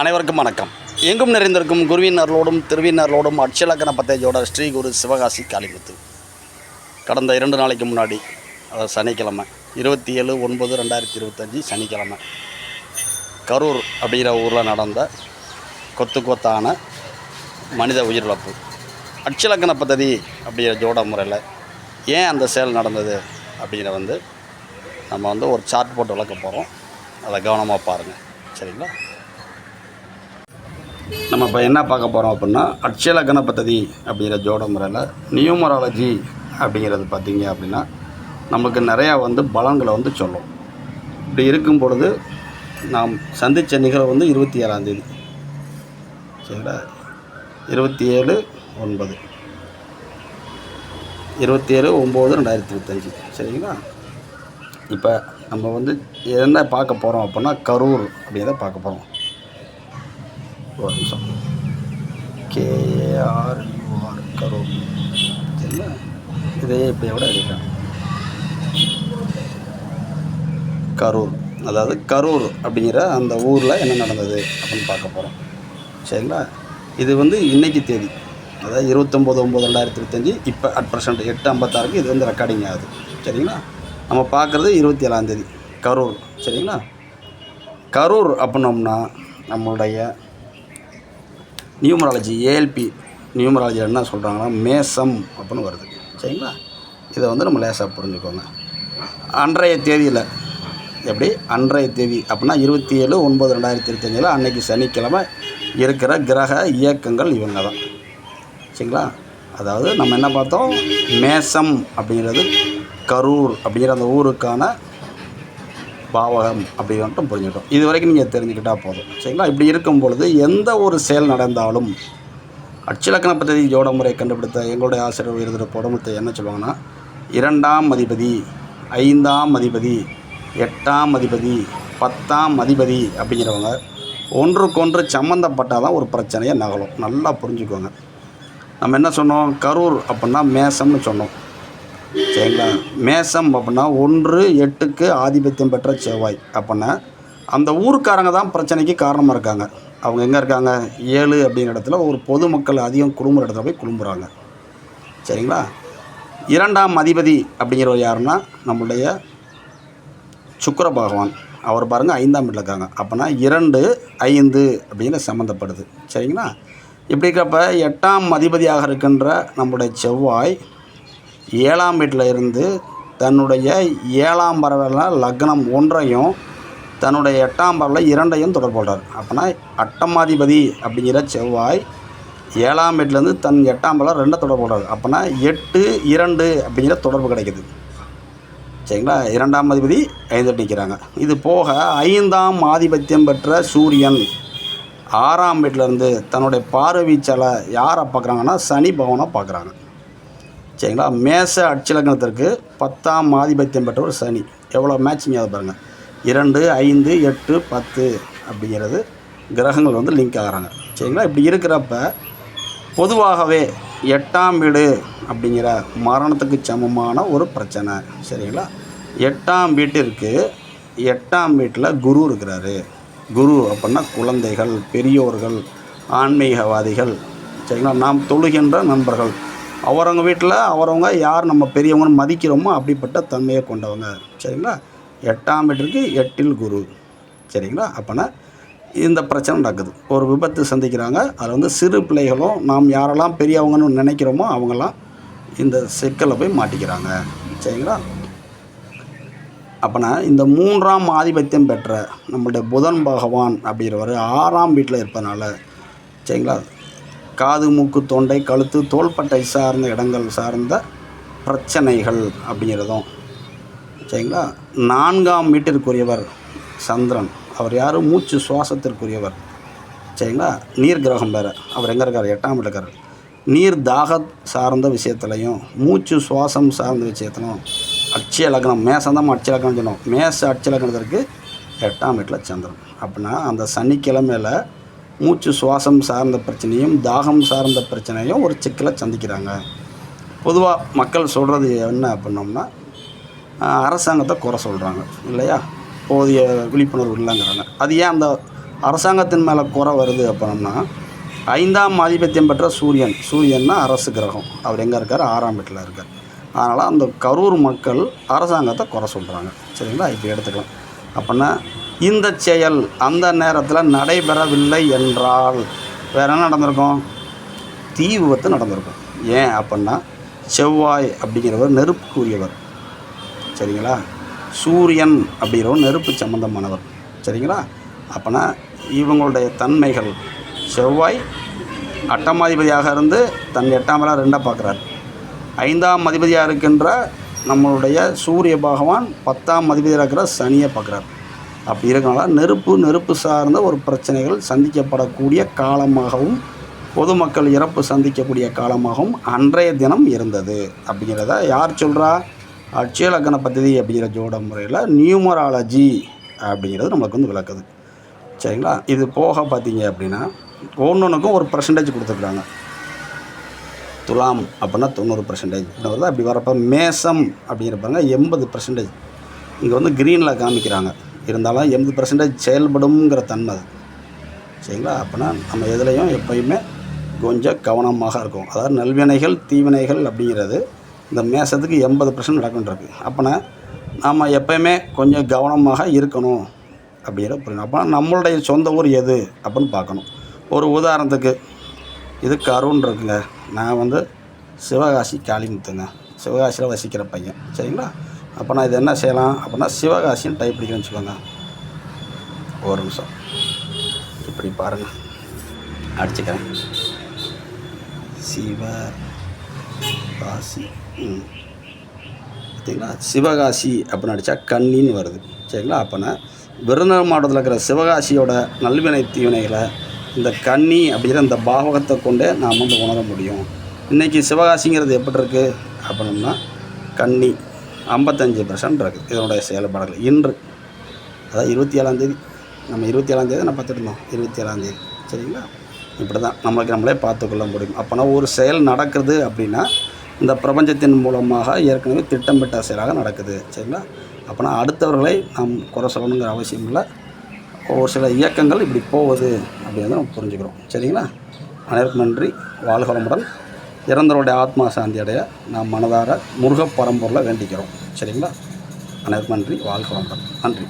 அனைவருக்கும் வணக்கம். எங்கும் நிறைந்திருக்கும் குருவின் அருளோடும் திருவின் அட்சலக்கண பத்தேஜோட ஸ்ரீ குரு சிவகாசி காளிமுத்து. கடந்த இரண்டு நாளைக்கு முன்னாடி அதாவது சனிக்கிழமை இருபத்தி ஏழு ஒன்பது ரெண்டாயிரத்தி இருபத்தஞ்சி சனிக்கிழமை கரூர் அப்படிங்கிற ஊரில் நடந்த கொத்து கொத்தான மனித உயிரிழப்பு. அட்சலக்கண பத்ததி அப்படிங்கிற ஜோட முறையில் ஏன் அந்த செயல் நடந்தது அப்படிங்கிற வந்து நம்ம வந்து ஒரு சார்ட் போட்டு விளக்க போகிறோம் அதை கவனமாக பாருங்கள் சரிங்களா? நம்ம இப்போ என்ன பார்க்க போகிறோம் அப்படின்னா அட்சல கணபதி அப்படிங்கிற ஜோட முறையில் நியூமராலஜி அப்படிங்கிறது பார்த்தீங்க அப்படின்னா நமக்கு நிறையா வந்து பலன்களை வந்து சொல்லும். இப்படி இருக்கும் பொழுது நாம் சந்தித்த நிகழ்வு வந்து இருபத்தி ஏழாந்தேதி சரிங்களா? இருபத்தி ஏழு ஒன்பது. இருபத்தி ஏழு ஒம்பது ரெண்டாயிரத்தி இருபத்தஞ்சி. சரிங்களா? இப்போ நம்ம வந்து என்ன பார்க்க போகிறோம் அப்படின்னா கரூர் அப்படிங்கிறத பார்க்க போகிறோம் ஒரு நிமிஷம் கேஆர்யூஆர் கரூர் சரிங்களா இதே இப்போ எவ்வளோ எடுக்கிறேன் கரூர் அதாவது கரூர் அப்படிங்கிற அந்த ஊரில் என்ன நடந்தது அப்படின்னு பார்க்க போகிறோம் சரிங்களா? இது வந்து இன்றைக்கி தேதி. அதாவது இருபத்தொம்போது ஒம்பது ரெண்டாயிரத்தி இருபத்தஞ்சி. இப்போ அட் ப்ரெசென்ட் எட்டு ஐம்பத்தாறுக்கு இது வந்து ரெக்கார்டிங் ஆகுது. சரிங்களா? நம்ம பார்க்குறது இருபத்தி ஏழாந்தேதி கரூர் சரிங்களா? கரூர் அப்படின்னோம்னா நம்மளுடைய நியூமராலஜி ஏஎல்பி நியூமராலஜி என்ன சொல்கிறாங்கன்னா மேசம் அப்படின்னு வருது. சரிங்களா? இதை வந்து நம்ம லேசாக புரிஞ்சுக்கோங்க. அன்றைய தேதியில் எப்படி? அன்றைய தேதி அப்படின்னா இருபத்தி ஏழு ஒன்பது ரெண்டாயிரத்தி இருபத்தஞ்சில் அன்னைக்கு சனிக்கிழமை இருக்கிற கிரக இயக்கங்கள் இவங்க தான். சரிங்களா? அதாவது நம்ம என்ன பார்த்தோம்? மேசம் அப்படிங்கிறது கரூர் அப்படிங்கிற அந்த ஊருக்கான பாவகம் அப்படி புரிஞ்சுக்கிட்டோம். இது வரைக்கும் நீங்கள் தெரிஞ்சுக்கிட்டால் போதும். சரிங்களா? இப்படி இருக்கும் பொழுது எந்த ஒரு செயல் நடந்தாலும் அச்சிலக்கண பദ്ധதி ஜோட முறை கண்டுபிடித்த எங்களுடைய ஆசிரியர் உயர்ந்த புடமுத்தை என்ன சொல்லுவாங்கன்னா இரண்டாம் அதிபதி ஐந்தாம் அதிபதி எட்டாம் அதிபதி பத்தாம் அதிபதி அப்படிங்கிறவங்க ஒன்றுக்கொன்று சம்மந்தப்பட்டால் தான் ஒரு பிரச்சனையை நகலும் நல்லா புரிஞ்சுக்கோங்க. நம்ம என்ன சொன்னோம்? கரூர் அப்படின்னா மேசம்னு சொன்னோம். சரிங்களா? மேசம் அப்படின்னா ஒன்று எட்டுக்கு ஆதிபத்தியம் பெற்ற செவ்வாய் அப்படின்னா அந்த ஊருக்காரங்க தான் பிரச்சனைக்கு காரணமாக இருக்காங்க. அவங்க எங்கே இருக்காங்க? ஏழு அப்படிங்கிற இடத்துல ஒரு பொதுமக்கள் அதிகம் குழும்புற இடத்துல போய் குழும்புறாங்க சரிங்களா? இரண்டாம் அதிபதி அப்படிங்கிறவர் யாருன்னா நம்மளுடைய சுக்கர பகவான். அவர் பாருங்கள் ஐந்தாம் வீட்டில் இருக்காங்க. அப்போனா இரண்டு ஐந்து அப்படின்னு சம்மந்தப்படுது சரிங்களா? இப்படி இருக்கிறப்ப எட்டாம் அதிபதியாக இருக்கின்ற நம்முடைய செவ்வாய் ஏழாம் வீட்டில் இருந்து தன்னுடைய ஏழாம் பறவைல லக்னம் ஒன்றையும் தன்னுடைய எட்டாம் பறவையில் இரண்டையும் தொடர்பு கொள்கிறார் அப்போனா அட்டமாதிபதி அப்படிங்கிற செவ்வாய் ஏழாம் வீட்டிலேருந்து தன் எட்டாம் பறவை ரெண்டை தொடர்பு கொள்கிறார் அப்போனா எட்டு இரண்டு அப்படிங்கிற தொடர்பு கிடைக்குது. சரிங்களா? இரண்டாம் அதிபதி ஐந்து நிற்கிறாங்க இது போக ஐந்தாம் ஆதிபத்தியம் பெற்ற சூரியன் ஆறாம் வீட்டிலேருந்து தன்னுடைய பார்வை வீச்சால் யாரை பார்க்குறாங்கன்னா சனி பவனை பார்க்குறாங்க. சரிங்களா? மேச அட்சலக்கணத்திற்கு பத்தாம் ஆதிபத்தியம் பெற்ற ஒரு சனி. எவ்வளோ மேட்சிங் அதை பாருங்கள் இரண்டு ஐந்து எட்டு பத்து அப்படிங்கிறது கிரகங்கள் வந்து லிங்க் ஆகிறாங்க. சரிங்களா? இப்படி இருக்கிறப்ப பொதுவாகவே எட்டாம் வீடு அப்படிங்கிற மரணத்துக்கு சமமான ஒரு பிரச்சனை. சரிங்களா? எட்டாம் வீட்டிற்கு எட்டாம் வீட்டில் குரு இருக்கிறாரு. குரு அப்படின்னா குழந்தைகள் பெரியோர்கள் ஆன்மீகவாதிகள். சரிங்களா? நாம் தொழுகின்ற நண்பர்கள். அவரவங்க வீட்டில் அவரவங்க யார் நம்ம பெரியவங்கன்னு மதிக்கிறோமோ அப்படிப்பட்ட தன்மையை கொண்டவங்க. சரிங்களா? எட்டாம் வீட்டிற்கு எட்டில் குரு. சரிங்களா? அப்போனா இந்த பிரச்சனை நடக்குது. ஒரு விபத்து சந்திக்கிறாங்க. அதில் வந்து சிறு பிள்ளைகளும் நாம் யாரெல்லாம் பெரியவங்கன்னு நினைக்கிறோமோ அவங்கெல்லாம் இந்த சிக்கலை போய் மாட்டிக்கிறாங்க. சரிங்களா? அப்போனா இந்த மூன்றாம் ஆதிபத்தியம் பெற்ற நம்மளுடைய புதன் பகவான் அப்படிங்கிறவர் ஆறாம் வீட்டில் இருப்பதனால சரிங்களா? காது மூக்கு தொண்டை கழுத்து தோள்பட்டை சார்ந்த இடங்கள் சார்ந்த பிரச்சனைகள் அப்படிங்கிறதும். சரிங்களா? நான்காம் வீட்டிற்குரியவர் சந்திரன். அவர் யார்? மூச்சு சுவாசத்திற்குரியவர். சரிங்களா? நீர் கிரகம் வேறு. அவர் எங்கே இருக்கார்? எட்டாம் இருக்கார். நீர் தாக சார்ந்த விஷயத்துலையும் மூச்சு சுவாசம் சார்ந்த விஷயத்திலும் அட்சிய லக்னம் மேசம் தான் அட்சய லக்னம் சொன்னோம். மேச அட்சிய லக்னத்திற்கு எட்டாம் வீட்டில் சந்திரன். அப்படின்னா அந்த சனிக்கிழமையில் மூச்சு சுவாசம் சார்ந்த பிரச்சனையும் தாகம் சார்ந்த பிரச்சனையும் ஒரு சிக்கலை சந்திக்கிறாங்க. பொதுவாக மக்கள் சொல்கிறது என்ன அப்படின்னோம்னா அரசாங்கத்தை குறை சொல்கிறாங்க இல்லையா? போதிய விழிப்புணர்வு இல்லைங்கிறாங்க. அது ஏன் அந்த அரசாங்கத்தின் மேலே குறை வருது அப்படின்னா ஐந்தாம் ஆதிபத்தியம் பெற்ற சூரியன் சூரியன்னா அரசு கிரகம். அவர் எங்கே இருக்கார்? ஆறாம் வீட்டில் இருக்கார். அதனால் அந்த கரூர் மக்கள் அரசாங்கத்தை குறை சொல்கிறாங்க சரிங்களா? இப்போ எடுத்துக்கலாம். அப்படின்னா இந்த செயல் அந்த நேரத்தில் நடைபெறவில்லை என்றால் வேறு என்ன நடந்திருக்கும்? தீ விபத்து நடந்திருக்கும். ஏன் அப்படின்னா செவ்வாய் அப்படிங்கிறவர் நெருப்புக்குரியவர். சரிங்களா? சூரியன் அப்படிங்கிறவர் நெருப்பு சம்மந்தமானவர் சரிங்களா? அப்போனா இவங்களுடைய தன்மைகள் செவ்வாய் அட்டமாதிபதியாக இருந்து தன் எட்டாம் இடம் ரெண்டாக பார்க்குறாரு ஐந்தாம் அதிபதியாக இருக்கின்ற நம்மளுடைய சூரிய பகவான் பத்தாம் அதிபதியாக இருக்கிற சனியை பார்க்குறார் அப்படி இருக்கனால நெருப்பு நெருப்பு சார்ந்த ஒரு பிரச்சனைகள் சந்திக்கப்படக்கூடிய காலமாகவும் பொதுமக்கள் இறப்பு சந்திக்கக்கூடிய காலமாகவும் அன்றைய தினம் இருந்தது. அப்படிங்கிறத யார் சொல்கிறா அட்சய லக்கண பദ്ധதி அப்படிங்கிற ஜோட முறையில் நியூமராலஜி அப்படிங்கிறது நம்மளுக்கு வந்து விளக்குது. சரிங்களா? இது போக பார்த்தீங்க அப்படின்னா ஒவ்வொன்றுக்கும் ஒரு பர்சன்டேஜ் கொடுத்துருக்குறாங்க துலாம் அப்படின்னா தொண்ணூறு பர்சன்டேஜ் வருது அப்படி வரப்போ மேசம் அப்படிங்கிறப்பாங்க எண்பது பர்சன்டேஜ் இங்கே வந்து க்ரீனில் காமிக்கிறாங்க. இருந்தாலும் எண்பது பர்சன்டேஜ் செயல்படுங்கிற தன்மை அது. சரிங்களா? அப்போனா நம்ம எதுலேயும் எப்பயுமே கொஞ்சம் கவனமாக இருக்கும் அதாவது நல்வினைகள் தீவினைகள் அப்படிங்கிறது இந்த மேசத்துக்கு எண்பது பர்சன்ட் நடக்குன்றிருக்கு அப்போனா நாம் எப்பயுமே கொஞ்சம் கவனமாக இருக்கணும் அப்படிங்கிற புரியணும் அப்போ நம்மளுடைய சொந்த ஊர் எது அப்படின்னு பார்க்கணும். ஒரு உதாரணத்துக்கு இது கருண் இருக்குங்க. நான் வந்து சிவகாசி காளிமுத்துங்க. சிவகாசியில் வசிக்கிற பையன். சரிங்களா? அப்போ நான் இது என்ன செய்யலாம்? அப்படின்னா சிவகாசின்னு டைப் பிடிக்கணும்னு வச்சுக்கோங்க. ஒரு நிமிஷம். இப்படி பாருங்கள் அடிச்சுக்கிறேன். சிவ காசி ம். பார்த்தீங்களா? சிவகாசி அப்படின்னு அடித்தா கன்னின்னு வருது. சரிங்களா? அப்போனா விருதுநகர் மாவட்டத்தில் இருக்கிற சிவகாசியோட நல்வினை தீவினைகளை இந்த கன்னி அப்படிங்கிற இந்த பாவகத்தை கொண்டே நாம் வந்து உணர முடியும். இன்றைக்கி சிவகாசிங்கிறது எப்படி இருக்குது அப்படின்னா கன்னி. ஐம்பத்தஞ்சு பர்சன்ட் இருக்குது இதனுடைய செயல்பாடுகள். இன்று அதாவது இருபத்தி ஏழாந்தேதி நம்ம இருபத்தி ஏழாந்தேதி நான் பார்த்துட்டு இருந்தோம் இருபத்தி ஏழாந்தேதி சரிங்களா? இப்படி தான் நம்மளுக்கு நம்மளே பார்த்துக்கொள்ள முடியும். அப்போனா ஒரு செயல் நடக்குது அப்படின்னா இந்த பிரபஞ்சத்தின் மூலமாக ஏற்கனவே திட்டமிட்ட செயலாக நடக்குது. சரிங்களா? அப்போனா அடுத்தவர்களை நாம் குறை சொல்லணுங்கிற அவசியம் இல்லை. ஒரு சில இயக்கங்கள் இப்படி போகுது அப்படிங்கிறத நம்ம புரிஞ்சுக்கிறோம். சரிங்களா? அனைவருக்கும் நன்றி. வாழ்க வளமுடன். இறந்தவருடைய ஆத்மா சாந்தி அடைய நாம் மனதார முருகப் பரம்பொருளை வேண்டிக்கிறோம். சரிங்களா? அனைவருக்கும் நன்றி. வாழ்க வளம் நன்றி.